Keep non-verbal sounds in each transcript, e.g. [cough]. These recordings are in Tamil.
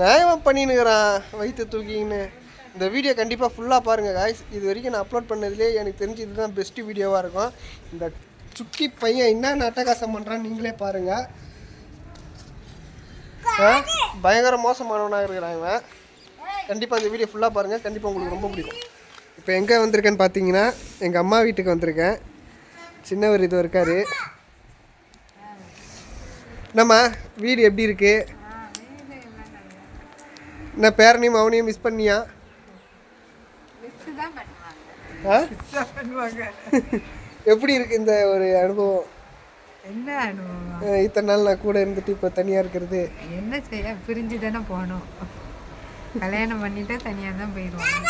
நியாயமாக பண்ணினுக்கிறான் வயிற்று தூக்கின்னு இந்த வீடியோ கண்டிப்பாக ஃபுல்லாக பாருங்கள் காய்ஸ் இது வரைக்கும் நான் அப்லோட் பண்ணதுலேயே எனக்கு தெரிஞ்சு இதுதான் பெஸ்ட்டு வீடியோவாக இருக்கும். இந்த சுக்கி பையன் என்ன அட்டகாசம் பண்ணுறான்னு நீங்களே பாருங்கள் பயங்கர மோசமானவனாக இருக்கிறான் இவன். கண்டிப்பாக இந்த வீடியோ ஃபுல்லாக பாருங்கள் கண்டிப்பாக உங்களுக்கு ரொம்ப பிடிக்கும். இப்போ எங்கே வந்திருக்கேன்னு பார்த்தீங்கன்னா எங்கள் அம்மா வீட்டுக்கு வந்திருக்கேன். சின்னவர் இது இருக்காரு. என்னம்மா வீடு எப்படி இருக்குது என்ன பேரனையும் அவனையும் மிஸ் பண்ணியா? எப்படி இருக்கு இந்த ஒரு அனுபவம்? என்ன அனுபவம்? இத்தனை நாள் நான் கூட இருந்துட்டு இப்போ தனியாக இருக்கிறது. என்ன செய்ய பிரிஞ்சு தானே போகணும். கல்யாணம் பண்ணிட்டா தனியாக தான் போயிடுவாங்க.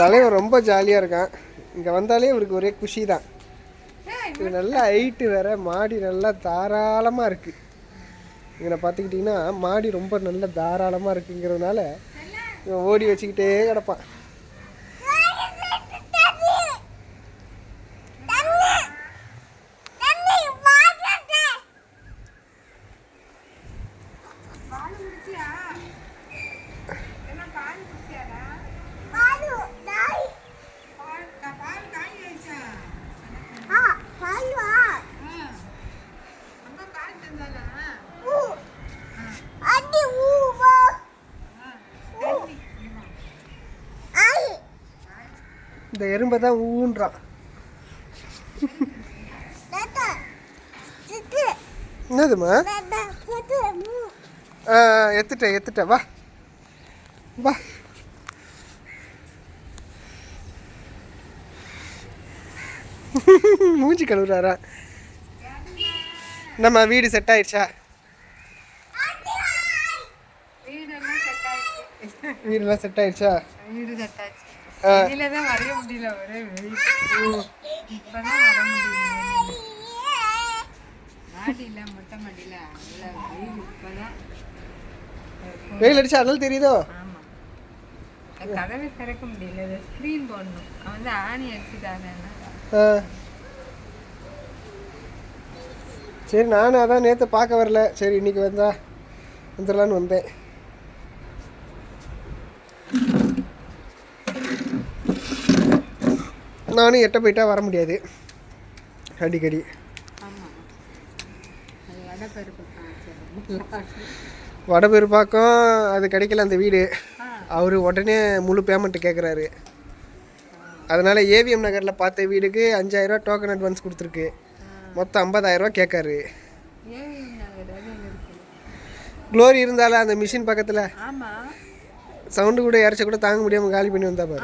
தலைவன் ரொம்ப ஜாலியாக இருக்கான். இங்கே வந்தாலே இவருக்கு ஒரே குஷி தான். இது நல்லா ஹைட்டு வேற மாடி நல்லா தாராளமாக இருக்குது இங்கே பார்த்துக்கிட்டிங்கன்னா மாடி ரொம்ப நல்ல தாராளமாக இருக்குங்கிறதுனால இவன் ஓடி வச்சுக்கிட்டே கிடப்பான். இந்த எறும்பை தான் ஊன்றான். என்னதுமா ஆ எத்துட்டேன் எத்துட்டேன். வா. வா. [laughs] மூஞ்சி கழுவுறாரா? நம்ம வீடு செட் ஆயிடுச்சா? வீடெல்லாம் செட் ஆயிடுச்சு. வீடெல்லாம் செட் ஆயிடுச்சா. தான் வரைய முடியல ஒரே முடியல. மொட்டை மாடியில் வெயில் அடிச்சா அதனால தெரியுதோ? கதவை திறக்க முடியல ஸ்க்ரீன் போடணும். அவன் வந்து ஆணி அடிச்சுட்டாங்க சரி நானும் அதான் நேற்று பார்க்க வரல. சரி இன்னைக்கு வந்தா வந்துடலான்னு வந்தேன். நானும் எட்ட போயிட்டா வர முடியாது. அடிக்கடி. வடபெருப்பாக்கம் அது கிடைக்கல அந்த வீடு. அவர் உடனே முழு பேமெண்ட் கேட்குறாரு அதனால் ஏவிஎம் நகரில் பார்த்த வீடுக்கு அஞ்சாயிரரூவா டோக்கன் அட்வான்ஸ் கொடுத்துருக்கு. மொத்தம் ஐம்பதாயிரரூவா கேட்காரு. க்ளோரி இருந்தாலும் அந்த மிஷின் பக்கத்தில். சவுண்டு கூட இறச்ச கூட தாங்க முடியாமல் காலி பண்ணி வந்தா பாரு.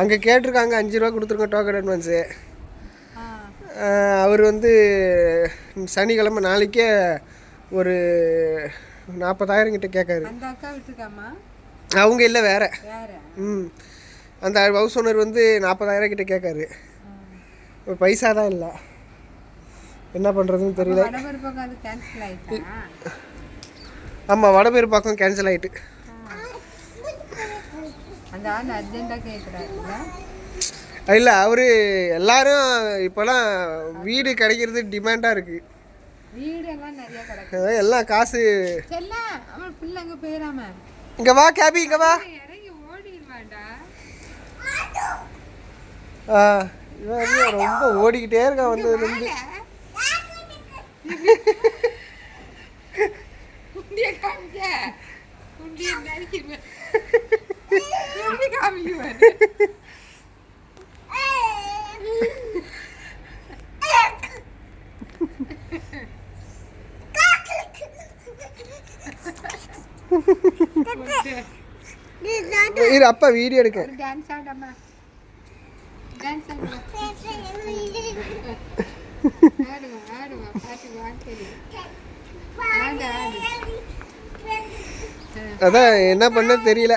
அங்கே கேட்டிருக்காங்க அஞ்சு ரூபா கொடுத்துருக்கோம் டோக்கன் அட்வான்ஸு அவர் வந்து சனிக்கிழமை நாளைக்கே ஒரு நாற்பதாயிரம் கிட்ட கேட்காரு. அவங்க இல்லை வேற. ம். அந்த ஹவுஸ் ஓனர் வந்து நாற்பதாயிரம் கிட்ட கேட்காரு. பைசா தான் இல்லை. என்ன பண்ணுறதுன்னு தெரியல. ஆமாம் வடபேர் பக்கம் கேன்சல் ஆகிட்டு அந்த ஆள் அர்ஜென்ட்டாக கேட்குறாருல்ல இல்லை அவர் எல்லாரும் இப்போலாம் வீடு கிடைக்கிறது டிமாண்டாக இருக்குது வீடெல்லாம் நிறைய எல்லாம் காசு அவன் போயிடாம இங்கே வா கேபி இங்கே வா. இறங்கி ஓடிடுவான்டா. ஆ இவன் வந்து ரொம்ப ஓடிக்கிட்டே இருக்கான் குண்டிய காமிக்க. குண்டிய காமிக்குவாரு இரு அப்பா வீடியோ எடுக்க. டான்ஸ் ஆடாமா. டான்ஸ் ஆடுவா ஆடுவா ஆடுவா பாட்டு பாட்டு ஆடு ஆடு. அதான் என்ன பண்ண தெரியல.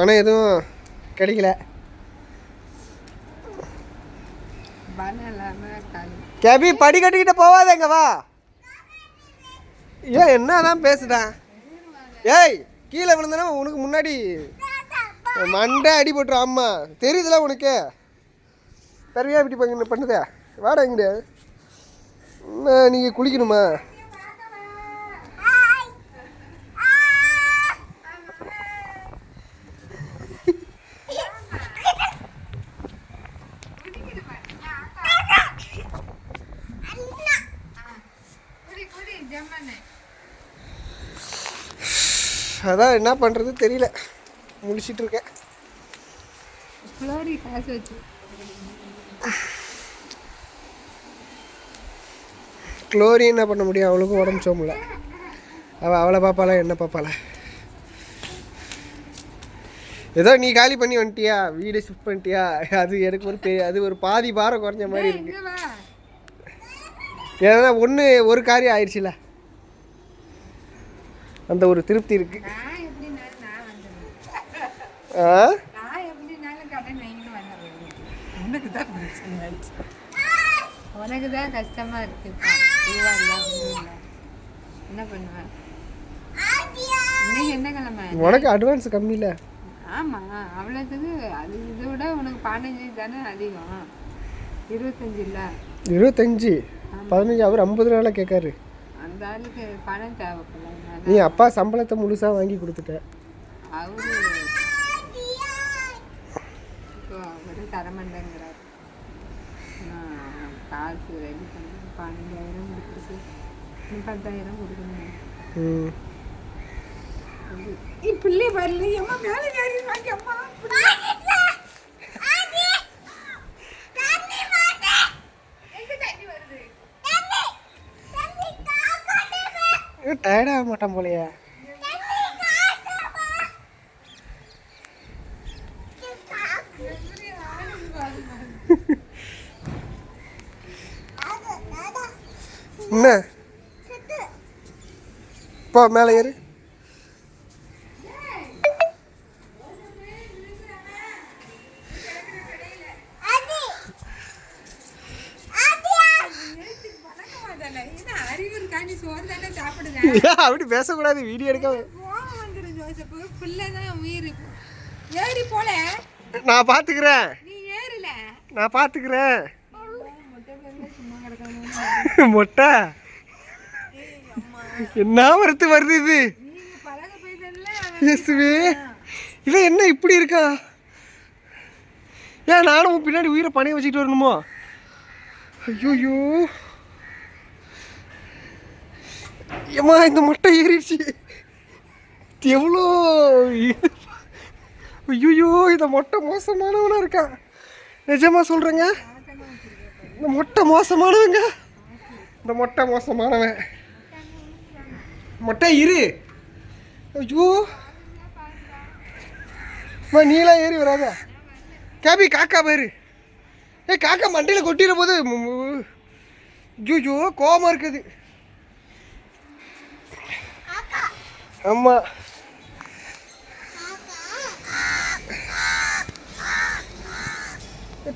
பணம் எதுவும் கிடைக்கல. கேபி படி கட்டிக்கிட்ட போவாதேங்க வா. ஏன் என்னதான் பேசுதான் ஏய் கீழே விழுந்தனா உனக்கு முன்னாடி மண்டை அடி போட்டுரும் ஆமா. தெரியுதுல உனக்கு. தருவியா இப்படி பண்ணு பண்ணுதே? வாடா இங்க நீங்கள் குளிக்கணுமா? அதான் என்ன பண்ணுறது தெரியல. முடிச்சிட்டு இருக்கேன். குளோரி என்ன பண்ண முடியும்? அவளுக்கும் உடம்பு சோமில்ல அவள் அவளை பார்ப்பாளா என்ன பார்ப்பாளா ஏதோ நீ காலி பண்ணி வந்துட்டியா? வீடு ஷிஃப்ட் பண்ணிட்டியா? அது எனக்கு ஒரு பெரிய அது ஒரு பாதி பாரம் குறைஞ்ச மாதிரி இருக்கு. ஏன்னா ஒன்று ஒரு காரியம் ஆயிடுச்சுல அந்த ஒரு திருப்தி இருக்கு. ஆ? உனக்கு தான் கஷ்டமா இருக்கு. என்ன பண்ணுவேன் இன்னைக்கு என்ன கிழமை? உனக்கு அட்வான்ஸ் கம்மி இல்லை ஆமா அவ்வளோத்துக்கு அது இதை விட உனக்கு பதினஞ்சு தானே அதிகம். இருபத்தஞ்சு இல்லை இருபத்தஞ்சி. பதினஞ்சு அவர் ஐம்பது நாளாக கேட்காரு. பணம் தேவைப்படல. நீ அப்பா சம்பளத்தை முழுசாக வாங்கி கொடுத்துட்ட. அவரு இப்போ அவரு தரமாட்டேங்கிறார். காசு ரெடி பண்ணி பன்னெண்டாயிரம் கொடுத்துருக்கு. பத்தாயிரம் கொடுக்கணும். ம். பிள்ளை வரல அம்மா மேலே ஏறி வாங்கி அம்மா டயர்டாக மாட்டான் போலையா. [laughs] என்ன? போ மேலே ஏறு. அப்படி பேசக்கூடாது வீடியோ எடுக்க. ஏறி போல. நான் ஏறல. நான் கிடக்காம மொட்டை? என்ன வரத்து வருது இது? இயேசுவே இவன் என்ன இப்படி இருக்கா? ஏன் நானும் பின்னாடி உயிரை பணைய வச்சுக்கிட்டு வரணுமோ? ஐயோயோ ஏம்மா இந்த மொட்டை ஏறிடுச்சு. எவ்வளோ ஐயோ இந்த மொட்டை மோசமானவனாக இருக்கான் நிஜமா சொல்கிறேங்க இந்த மொட்டை மோசமானவங்க. இந்த மொட்டை மோசமானவன். மொட்டை இரு. ஐயோ. அம்மா நீலாம் ஏறி வராத. கேபி காக்கா பாரு. ஏ காக்கா மண்டையில் கொட்டிட போது ஐயோ கோபமாக இருக்குது. ஆமாம்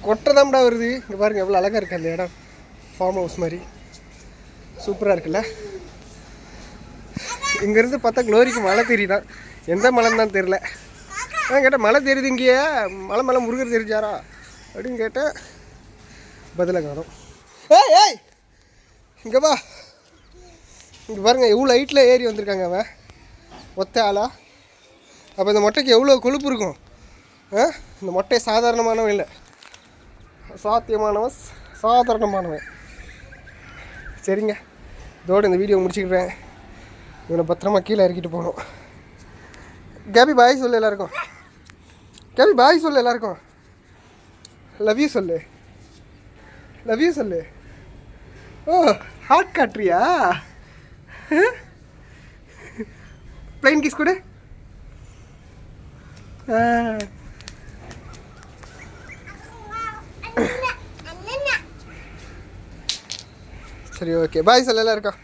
கொட்டதாம்டா வருது. இங்கே பாருங்க எவ்வளோ அழகாக இருக்கு அந்த இடம். ஃபார்ம் ஹவுஸ் மாதிரி. சூப்பராக இருக்குல்ல? இங்கேருந்து பார்த்தா க்ளோரிக்கு மழை தெரியுதான் எந்த மலைன்னு தான் தெரில நான் கேட்டேன் மழை தெரியுது இங்கேயே. மலை மேலே முருகர் தெரிஞ்சாரா? அப்படின்னு கேட்டேன். பதிலாக காணும். ஏய் ஏய்! இங்கே வா. இங்கே பாருங்க எவ்வளோ ஹைட்டில் ஏறி வந்திருக்காங்க அவன். ஒத்த ஆளா அப்போ இந்த மொட்டைக்கு எவ்வளோ கொழுப்பு இருக்கும்? ஆ? இந்த மொட்டை சாதாரணமானவன் இல்லை. சாத்தியமானவன் சாதாரணமானவன். சரிங்க. இதோட இந்த வீடியோ முடிச்சுக்கிறேன். இவனை பத்திரமா கீழே இறக்கிட்டு போகணும். கேபி பாய் சொல்லு எல்லாருக்கும். கேபி பாய் சொல்லு எல்லாருக்கும். லவ் யூ சொல்லு. லவ் யூ சொல்லு. ஓ ஹார்ட் காட்டுறியா பிளைன் கிஸ் கொடு. சரி ஓகே பாய் சொல்லு எல்லாருக்கும்.